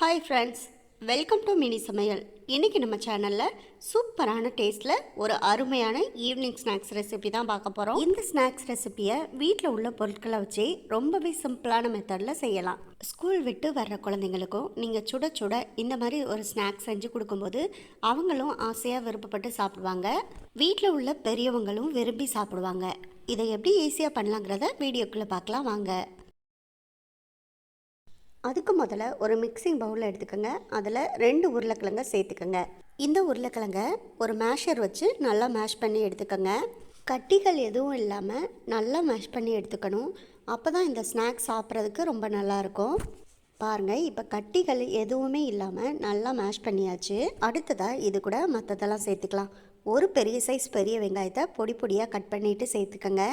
Hi friends welcome to mini சமையல் இன்றைக்கி நம்ம சேனலில் சூப்பரான டேஸ்ட்டில் ஒரு அருமையான ஈவினிங் ஸ்நாக்ஸ் ரெசிபி தான் பார்க்க போகிறோம் இந்த ஸ்நாக்ஸ் ரெசிபியை வீட்டில் உள்ள பொருட்களை வச்சு ரொம்பவே சிம்பிளான மெத்தடில் செய்யலாம். ஸ்கூல் விட்டு வர்ற குழந்தைங்களுக்கும் நீங்கள் சுட சுட இந்த மாதிரி ஒரு ஸ்நாக்ஸ் செஞ்சு கொடுக்கும்போது அவங்களும் ஆசையாக விருப்பப்பட்டு சாப்பிடுவாங்க. வீட்டில் உள்ள பெரியவங்களும் விரும்பி சாப்பிடுவாங்க. இதை எப்படி ஈஸியாக பண்ணலாங்கிறத வீடியோக்குள்ளே பார்க்கலாம் வாங்க. அதுக்கு முதல்ல ஒரு மிக்சிங் பவுலில் எடுத்துக்கோங்க. அதில் ரெண்டு உருளைக்கிழங்க சேர்த்துக்கோங்க. இந்த உருளைக்கிழங்க ஒரு மேஷர் வச்சு நல்லா மேஷ் பண்ணி எடுத்துக்கோங்க. கட்டிகள் எதுவும் இல்லாமல் நல்லா மேஷ் பண்ணி எடுத்துக்கணும். அப்போ தான் இந்த ஸ்நாக்ஸ் சாப்பிட்றதுக்கு ரொம்ப நல்லாயிருக்கும் பாருங்கள் இப்போ கட்டிகள் எதுவுமே இல்லாமல் நல்லா மேஷ் பண்ணியாச்சு. அடுத்ததாக இது கூட மற்றதெல்லாம் சேர்த்துக்கலாம். ஒரு பெரிய சைஸ் பெரிய வெங்காயத்தை பொடி பொடியாக கட் பண்ணிவிட்டு சேர்த்துக்கோங்க.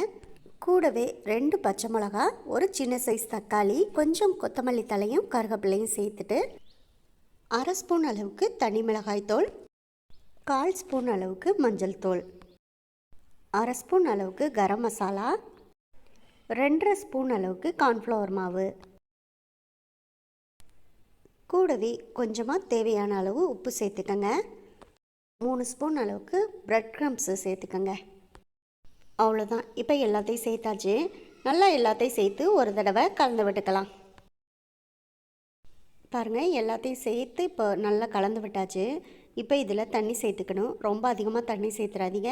கூடவே ரெண்டு பச்சை மிளகா ஒரு சின்ன சைஸ் தக்காளி கொஞ்சம் கொத்தமல்லி தலையும் கருவேப்பிலையும் சேர்த்துட்டு அரை ஸ்பூன் அளவுக்கு தனி மிளகாய் தூள் கால் ஸ்பூன் அளவுக்கு மஞ்சள் தூள் அரை ஸ்பூன் அளவுக்கு கரம் மசாலா ரெண்டரை ஸ்பூன் அளவுக்கு கார்ன்ஃப்ளவர் மாவு. கூடவே கொஞ்சமாக தேவையான அளவு உப்பு சேர்த்துக்கங்க. மூணு ஸ்பூன் அளவுக்கு ப்ரெட் க்ரம்ஸு சேர்த்துக்கங்க. அவ்வளோதான் இப்போ எல்லாத்தையும் சேர்த்தாச்சு. நல்லா எல்லாத்தையும் சேர்த்து ஒரு தடவை கலந்து விட்டுக்கலாம். பாருங்கள் எல்லாத்தையும் சேர்த்து இப்போ நல்லா கலந்து விட்டாச்சு. இப்போ இதில் தண்ணி சேர்த்துக்கணும். ரொம்ப அதிகமாக தண்ணி சேர்த்துறாதீங்க.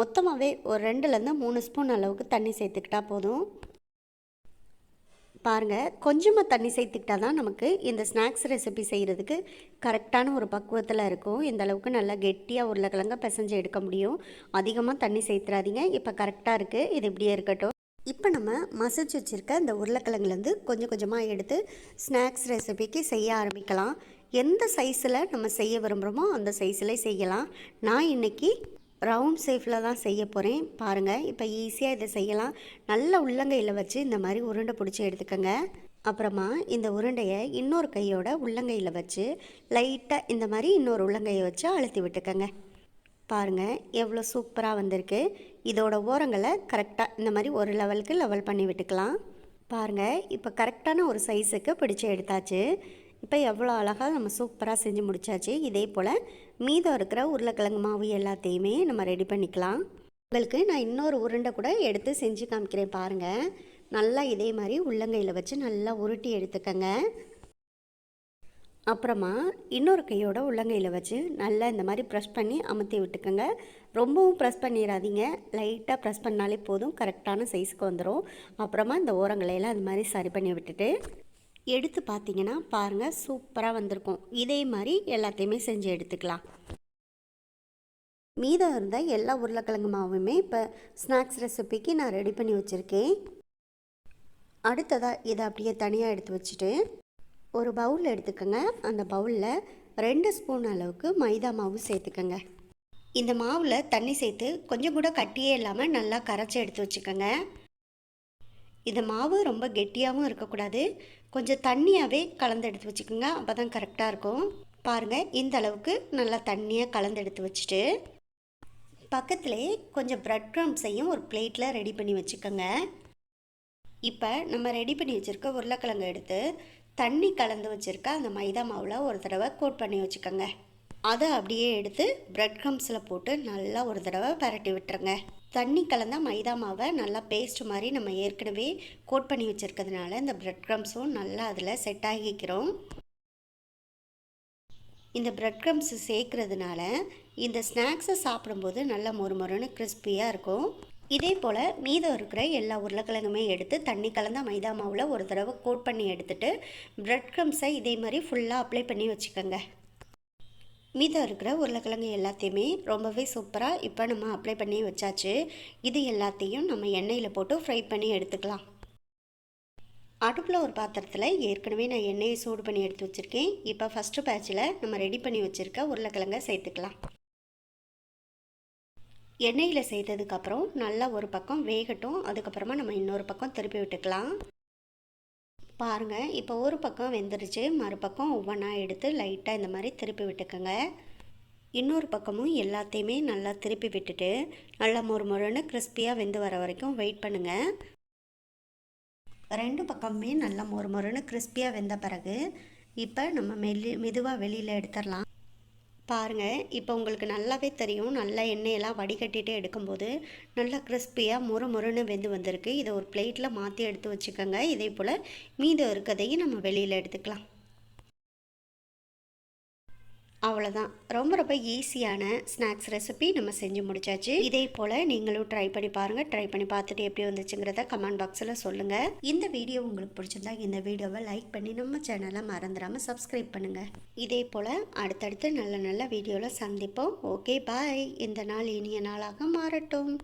மொத்தமாகவே ஒரு ரெண்டுலேருந்து மூணு ஸ்பூன் அளவுக்கு தண்ணி சேர்த்துக்கிட்டா போதும். பாருங்கள் கொஞ்சமாக தண்ணி சேர்த்துக்கிட்டா தான் நமக்கு இந்த ஸ்நாக்ஸ் ரெசிபி செய்கிறதுக்கு கரெக்டான ஒரு பக்குவத்தில் இருக்கும். இந்த அளவுக்கு நல்லா கெட்டியாக உருளைக்கிழங்க பிசைஞ்சு எடுக்க முடியும். அதிகமாக தண்ணி சேர்த்துறாதீங்க. இப்போ கரெக்டாக இருக்குது இது இப்படியே இருக்கட்டும். இப்போ நம்ம மசிச்சு வச்சுருக்க இந்த உருளைக்கிழங்குலேருந்து கொஞ்சம் கொஞ்சமாக எடுத்து ஸ்நாக்ஸ் ரெசிபிக்கு செய்ய ஆரம்பிக்கலாம். எந்த சைஸில் நம்ம செய்ய விரும்புகிறோமோ அந்த சைஸில் செய்யலாம். நான் இன்றைக்கி ரவுண்ட் ஷேஃபில் தான் செய்ய போகிறேன் பாருங்கள் இப்போ ஈஸியாக இதை செய்யலாம். நல்ல உள்ளங்கையில் வச்சு இந்த மாதிரி உருண்டை பிடிச்சி எடுத்துக்கோங்க. அப்புறமா இந்த உருண்டையை இன்னொரு கையோட உள்ளங்கையில் வச்சு லைட்டாக இந்த மாதிரி இன்னொரு உள்ளங்கையை வச்சு அழுத்தி விட்டுக்கோங்க. பாருங்கள் எவ்வளோ சூப்பராக வந்திருக்கு. இதோட ஓரங்களை கரெக்டாக இந்த மாதிரி ஒரு லெவலுக்கு லெவல் பண்ணி விட்டுக்கலாம். பாருங்கள் இப்போ கரெக்டான ஒரு சைஸுக்கு பிடிச்சி எடுத்தாச்சு. இப்போ எவ்வளோ அழகாக நம்ம சூப்பராக செஞ்சு முடிச்சாச்சு. இதே போல் மீதம் இருக்கிற உருளைக்கிழங்கு மாவு எல்லாத்தையுமே நம்ம ரெடி பண்ணிக்கலாம். உங்களுக்கு நான் இன்னொரு உருண்டை கூட எடுத்து செஞ்சு காமிக்கிறேன் பாருங்கள் நல்லா இதே மாதிரி உள்ளங்கையில் வச்சு நல்லா உருட்டி எடுத்துக்கங்க. அப்புறமா இன்னொரு கையோட உள்ளங்கையில் வச்சு நல்லா இந்த மாதிரி ப்ரெஸ் பண்ணி அமுத்தி விட்டுக்கோங்க. ரொம்பவும் ப்ரெஸ் பண்ணிடாதீங்க. லைட்டாக ப்ரெஸ் பண்ணாலே போதும். கரெக்டான சைஸுக்கு வந்துடும் அப்புறமா இந்த ஓரங்களையெல்லாம் அது மாதிரி சரி பண்ணி விட்டுட்டு எடுத்து பார்த்தீங்கன்னா பாருங்கள் சூப்பராக வந்திருக்கும். இதே மாதிரி எல்லாத்தையுமே செஞ்சு எடுத்துக்கலாம். மீதம் இருந்த எல்லா உருளைக்கிழங்கு மாவுமே இப்போ ஸ்நாக்ஸ் ரெசிபிக்கு நான் ரெடி பண்ணி வச்சுருக்கேன். அடுத்ததாக இதை அப்படியே தனியாக எடுத்து வச்சுட்டு ஒரு பவுல் எடுத்துக்கோங்க. அந்த பவுலில் ரெண்டு ஸ்பூன் அளவுக்கு மைதா மாவு சேர்த்துக்கோங்க. இந்த மாவில் தண்ணி சேர்த்து கொஞ்சம் கூட கட்டியே இல்லாமல் நல்லா கரைச்சி எடுத்து வச்சுக்கோங்க. இந்த மாவு ரொம்ப கெட்டியாகவும் இருக்கக்கூடாது. கொஞ்சம் தண்ணியாகவே கலந்து எடுத்து வச்சுக்கோங்க. அப்போ தான் கரெக்டாக இருக்கும். பாருங்கள் இந்த அளவுக்கு நல்லா தண்ணியாக கலந்து எடுத்து வச்சுட்டு பக்கத்துலேயே கொஞ்சம் ப்ரெட் க்ரம்ஸையும் ஒரு பிளேட்டில் ரெடி பண்ணி வச்சுக்கோங்க. இப்போ நம்ம ரெடி பண்ணி வச்சுருக்க உருளைக்கிழங்கு எடுத்து தண்ணி கலந்து வச்சுருக்க அந்த மைதா மாவில் ஒரு தடவை கோட் பண்ணி வச்சுக்கோங்க. அதை அப்படியே எடுத்து ப்ரெட் க்ரம்ஸில் போட்டு நல்லா ஒரு தடவை பரட்டி விட்டுருங்க. தண்ணி கலந்த மைதா மாவை நல்லா பேஸ்ட் மாதிரி நம்ம ஏற்கனவே கோட் பண்ணி வச்சுருக்கிறதுனால இந்த ப்ரெட் க்ரம்ஸும் நல்லா அதில் செட் ஆகிக்கிறோம் இந்த ப்ரெட் க்ரம்ஸ் சேர்க்கறதுனால இந்த ஸ்நாக்ஸை சாப்பிடும்போது நல்லா மொறு மொறுன்னு கிறிஸ்பியாக இருக்கும். இதே போல் மீதம் இருக்கிற எல்லா உருளைக்கிழங்குமே எடுத்து தண்ணி கலந்த மைதா மாவில் ஒரு தடவை கோட் பண்ணி எடுத்துகிட்டு ப்ரெட் க்ரம்ஸை இதே மாதிரி ஃபுல்லாக அப்ளை பண்ணி வச்சுக்கோங்க. மீதம் இருக்கிற உருளைக்கிழங்கு எல்லாத்தையுமே ரொம்பவே சூப்பராக இப்போ நம்ம அப்ளை பண்ணி வச்சாச்சு. இது எல்லாத்தையும் நம்ம எண்ணெயில் போட்டு ஃப்ரை பண்ணி எடுத்துக்கலாம். அடுப்பில் ஒரு பாத்திரத்தில் ஏற்கனவே நான் எண்ணெயை சூடு பண்ணி எடுத்து வச்சுருக்கேன். இப்போ ஃபஸ்ட்டு பேட்சில் நம்ம ரெடி பண்ணி வச்சுருக்க உருளைக்கிழங்க சேர்த்துக்கலாம். எண்ணெயில் சேர்த்ததுக்கப்புறம் நல்லா ஒரு பக்கம் வேகட்டும். அதுக்கப்புறமா நம்ம இன்னொரு பக்கம் திருப்பி விட்டுக்கலாம். பாருங்கள் இப்போ ஒரு பக்கம் வெந்துருச்சு மறுபக்கம் ஒவ்வொன்றா எடுத்து லைட்டாக இந்த மாதிரி திருப்பி விட்டுக்கோங்க. இன்னொரு பக்கமும் எல்லாத்தையுமே நல்லா திருப்பி விட்டுட்டு நல்லா மொறு மொறுன்னு கிறிஸ்பியாக வெந்து வர வரைக்கும் வெயிட் பண்ணுங்கள் ரெண்டு பக்கமுமே நல்லா மொறு மொறுன்னு கிறிஸ்பியாக வெந்த பிறகு இப்போ நம்ம மெல்லி மெதுவாக வெளியில் எடுத்துடலாம். பாருங்கள் இப்போ உங்களுக்கு நல்லாவே தெரியும். நல்லா எண்ணெயெல்லாம் வடிகட்டிட்டு எடுக்கும்போது நல்லா கிறிஸ்பியாக முறு முறுன்னு வெந்து வந்திருக்கு. இதை ஒரு பிளேட்டில் மாற்றி எடுத்து வச்சுக்கோங்க. இதே போல் மீதம் இருக்கதையும் நம்ம வெளியில் எடுத்துக்கலாம். அவ்வளோதான் ரொம்ப ரொம்ப ஈஸியான ஸ்நாக்ஸ் ரெசிபி நம்ம செஞ்சு முடிச்சாச்சு. இதே போல் நீங்களும் ட்ரை பண்ணி பாருங்கள் ட்ரை பண்ணி பார்த்துட்டு எப்படி வந்துச்சுங்கிறத கமெண்ட் பாக்ஸில் சொல்லுங்கள் இந்த வீடியோ உங்களுக்கு பிடிச்சிருந்தா இந்த வீடியோவை லைக் பண்ணி நம்ம சேனலை மறந்துடாமல் சப்ஸ்கிரைப் பண்ணுங்கள் இதே போல் அடுத்தடுத்து நல்ல நல்ல வீடியோவில் சந்திப்போம். ஓகே பாய் இந்த நாள் இனிய நாளாக மாறட்டும்.